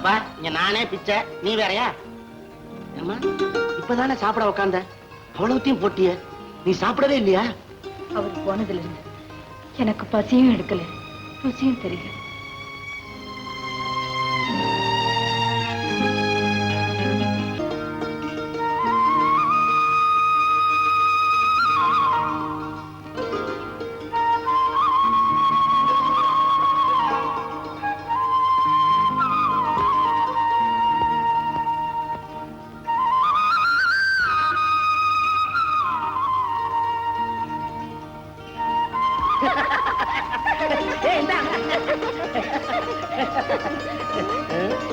ஏம்பா இங்க நானே பிச்சை. நீ வேறயா? இப்பதானே சாப்பிட உக்காந்த? அவ்வளவுத்தையும் போட்டிய. நீ சாப்பிடவே இல்லையா? அவர் போனதுல இருந்து எனக்கு பசியும் எடுக்கல. ருசியும் தெரியல. 예?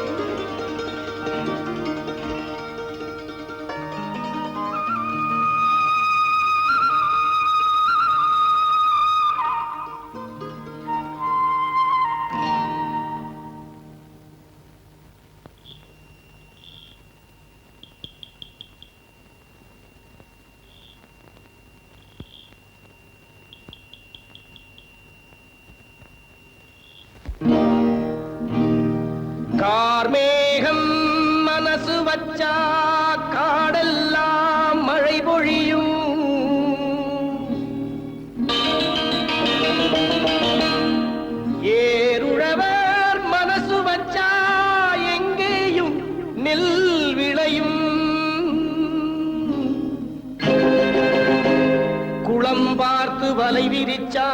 குளம் பார்த்து வலை விரிச்சா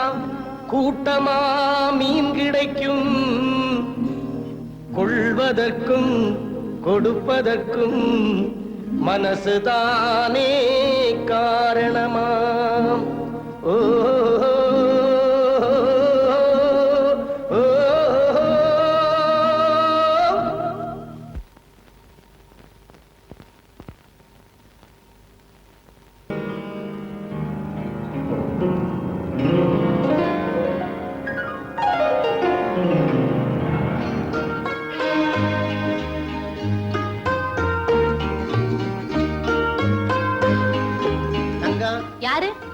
கூட்டமா மீன் கிடைக்கும். கொள்வதற்கும் கொடுப்பதற்கும் மனசுதானே காரணமா ஓ,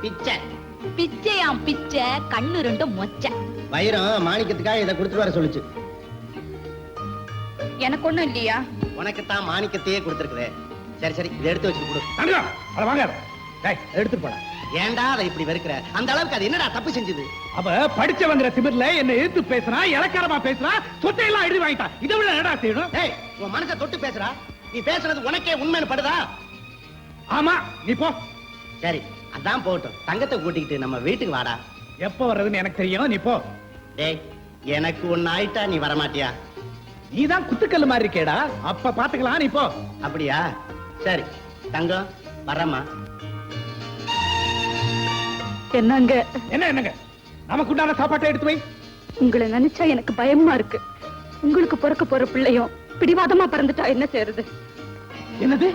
பிச்சை. பிச்சையாம் பிச்சை கண்ணு ரெண்டும் மொச்ச. வைரம் மாணிக்கத்துக்காக இதை கொடுத்துட்டு வர சொல்லுச்சு. எனக்கு ஒண்ணும் இல்லையா? உனக்கு தான் மாணிக்கத்தையே கொடுத்துருக்குறேன் சரி சரி இதை எடுத்து வச்சு கொடு. தங்கம் அத வாங்க. டேய் எடுத்துட்டு போடா. ஏன்டா அதை இப்படி வெறுக்கிற? அந்த அளவுக்கு அது என்னடா தப்பு செஞ்சது? அவ படிச்சவங்கிற திமிர்ல என்ன எதிர்த்து பேசுறா இலக்காரமா பேசுறா சொத்தை எல்லாம் எழுதி வாங்கிட்டா. இதை விட என்னடா செய்யணும்? உன் மனசை தொட்டு பேசுறா நீ பேசுறது உனக்கே உண்மைன்னு படுதா? ஆமா நீ போ. சரி. அதான் போகட்டும். தங்கத்தை கூட்டிக்கிட்டு நம்ம வீட்டுக்கு வாடா. எப்ப வர்றதுன்னு எனக்கு தெரியும். நீ போ. டேய் எனக்கு ஒன்னு ஆயிட்டா நீ வரமாட்டியா? நீ தான் குத்துக்கல்லு மாதிரி இருக்கேடா. அப்ப பாத்துக்கலாம். நீ போ. அப்படியா? சரி தங்கம் வரமா என்னங்க? என்ன என்னங்க? நமக்கு உண்டான சாப்பாட்டை எடுத்து வை. உங்களை நினைச்சா எனக்கு பயமா இருக்கு. உங்களுக்கு பிறக்க போற பிள்ளையும் பிடிவாதமா பிறந்துட்டா என்ன செய்யறது? என்னது?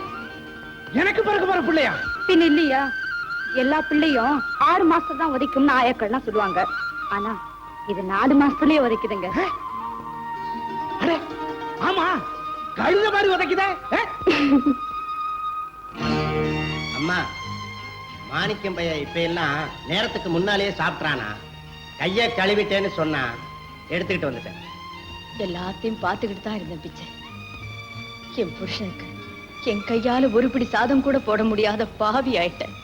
எனக்கு பிறகு போற பிள்ளையா? பின் இல்லையா? எல்லா பிள்ளையும் ஆறு மாசம் தான் உதைக்கும்னு ஆயக்கள்லாம் சொல்லுவாங்க. ஆனா இது நாலு மாசத்துலயே உதைக்குதுங்க. அடே ஆமா கழுத மாதிரி உதைக்குதே? அம்மா மாணிக்கம் பையன் இப்ப எல்லாம் நேரத்துக்கு முன்னாலேயே சாப்பிட்றானா? கைய கழுவிட்டேன்னு சொன்னா எடுத்துக்கிட்டு வந்துட்டேன். எல்லாத்தையும் பார்த்துக்கிட்டு தான் இருந்தேன் பிச்சை. என் புருஷனுக்கு என் கையால ஒரு பிடி சாதம் கூட போட முடியாத பாவி ஆயிட்டேன்.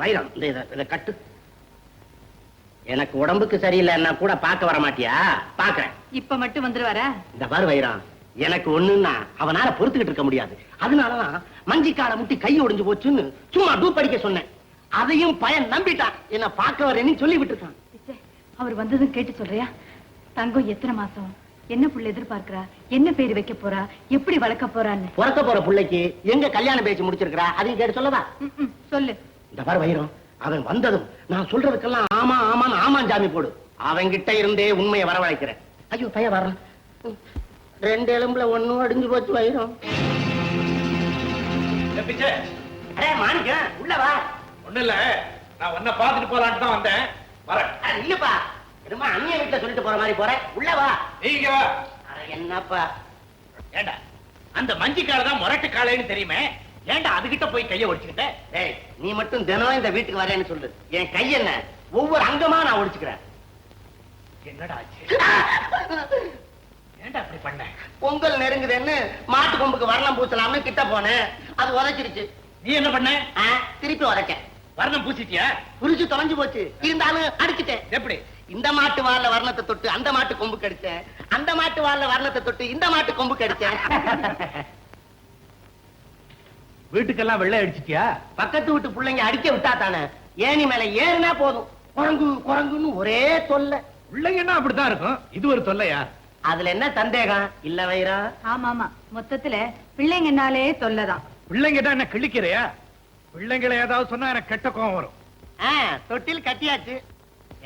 வைரம் இந்த கட்டு. எனக்கு உடம்புக்கு சரியில்லைன்னா கூட பார்க்க வர மாட்டியா? பாக்குறேன் இப்ப மட்டும் வந்துருவாரா? இந்த பாரு வைரம் எனக்கு ஒண்ணுன்னா அவனால பொறுத்துக்கிட்டு இருக்க முடியாது. அதனாலதான் மஞ்சிக்கால முட்டி கை ஒடிஞ்சு போச்சுன்னு சும்மா டூப் அடிக்க சொன்னேன். அதையும் பையன் நம்பிட்டான். என்ன பார்க்க வரேன்னு சொல்லி விட்டுருக்கான் அவர் வந்ததும் கேட்டு சொல்றியா? தங்கம் எத்தனை மாசம்? என்ன புள்ள எதிர்பார்க்கறா? என்ன பேர் வைக்க போறா? எப்படி வளர்க்க போறான்னு? பிறக்க போற பிள்ளைக்கு எங்க கல்யாணம் பேச்சு முடிச்சிருக்கிறா? அதையும் கேட்டு சொல்லவா? சொல்லு. இந்த பாரு வைரம் அவன் வந்ததும் நான் சொல்றதுக்கெல்லாம் ஆமா ஆமான்னு ஆமான் ஜாமி போடு. அவன்கிட்ட இருந்தே உண்மையை வரவழைக்கிறேன். ஐயோ பைய வர்றான். ரெண்டு எலும்புல ஒண்ணும் அடிஞ்சு போச்சு வைரம். பிச்சை. அரே மாணிக்க உள்ள வா. ஒண்ணு இல்ல. நான் உன்னை பாத்துட்டு போலான்னு தான் வந்தேன். வரேன். அட, இல்லப்பா என்னமா அண்ணிய வீட்டுல சொல்லிட்டு போற மாதிரி போற? உள்ள வா. நீங்க வா. அட, என்னப்பா? ஏண்டா அந்த மஞ்சி காலை தான் முரட்டு காளைன்னு தெரியுமே? ஏண்டா அதுகிட்ட போய் கைய ஒடிச்சுக்கிட்ட? ஏய் நீ மட்டும் தினம் இந்த வீட்டுக்கு வரேன்னு சொல்லு. என் கை என்ன? ஒவ்வொரு அங்கமா நான் ஒழிச்சுக்கிறேன் என்னடா அப்படி பண்ண? பொங்கல் நெருங்குதுன்னு மாட்டு கொம்புக்கு வர்ணம் பூசலாம்னு கிட்ட போனேன். அது உதைச்சிருச்சு. நீ என்ன பண்ண? திருப்பி உதைச்சேன். வர்ணம் பூசிட்டியா? புரிச்சு தொலைஞ்சு போச்சு. இருந்தாலும் அடிச்சிட்டேன். எப்படி? இந்த மாட்டு வால்ல வர்ணத்தை தொட்டு அந்த மாட்டு கொம்பு கடிச்சேன் அந்த மாட்டு வால்ல வர்ணத்தை தொட்டு இந்த மாட்டு கொம்பு கடிச்சேன் வீட்டுக்கெல்லாம் வெள்ளை அடிச்சிட்டியா? பக்கத்து வீட்டு பிள்ளைங்க அடிக்க விட்டா தானே? ஏணி மேல ஏறினா போதும். குரங்கு குரங்குன்னு ஒரே தொல்லை. பிள்ளைங்கன்னா அப்படித்தான் இருக்கும்? இது ஒரு தொல்லையா? அதுல என்ன சந்தேகம்? இல்ல வைரா. ஆமா ஆமா மொத்தத்துல பிள்ளைங்கனாலே தொல்லதான். பிள்ளைங்கிட்ட என்ன கிழிக்கிறையா? பிள்ளைங்களை ஏதாவது சொன்னா எனக்கு கெட்ட கோவம் வரும். தொட்டில் கட்டியாச்சு.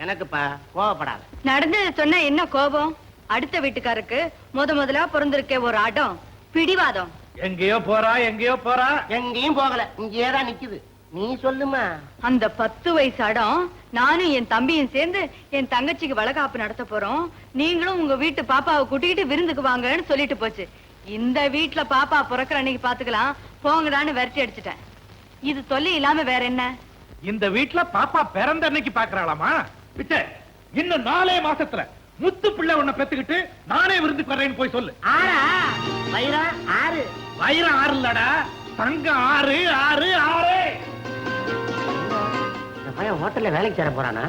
எனக்குப்பா கோவப்படாத. நடந்தது சொன்னா என்ன கோபம்? அடுத்த வீட்டுக்காருக்கு முத முதலா பிறந்திருக்க ஒரு அடம் பிடிவாதம். எங்கேயோ போறா எங்கேயோ போறா? எங்கேயும் போகல. இங்கேயே தான் நிக்குது. நீ சொல்லுமா? அந்த பத்து வயசு அடம் நானும் என் தம்பியும் சேர்ந்து என் தங்கச்சிக்கு வளகாப்பு நடத்த போறோம். நீங்களும் உங்க வீட்டு பாப்பாவை கூட்டிக்கிட்டு விருந்துக்கு வாங்கன்னு சொல்லிட்டு போச்சு. இந்த வீட்டுல பாப்பா பிறக்கிற அன்னைக்கு பாத்துக்கலாம். போங்கடான்னு விரட்டி அடிச்சிட்டேன். இது தொல்லை இல்லாம வேற என்ன? இந்த வீட்டுல பாப்பா பிறந்த அன்னைக்கு பாக்குறாளாமா? பிச்சை. இன்னும் நாலே மாசத்துல முத்து பிள்ளை உன்னை பெத்துக்கிட்டு நானே விருந்துக்கு வர்றேன்னு போய் சொல்லு. ஆறா? வைரா ஆறு. வயிறம் ஆறு இல்லடா தங்கம் ஆறு ஆறு. ஆறு பையன் ஹோட்டல்ல வேலைக்கு சேர போறானா?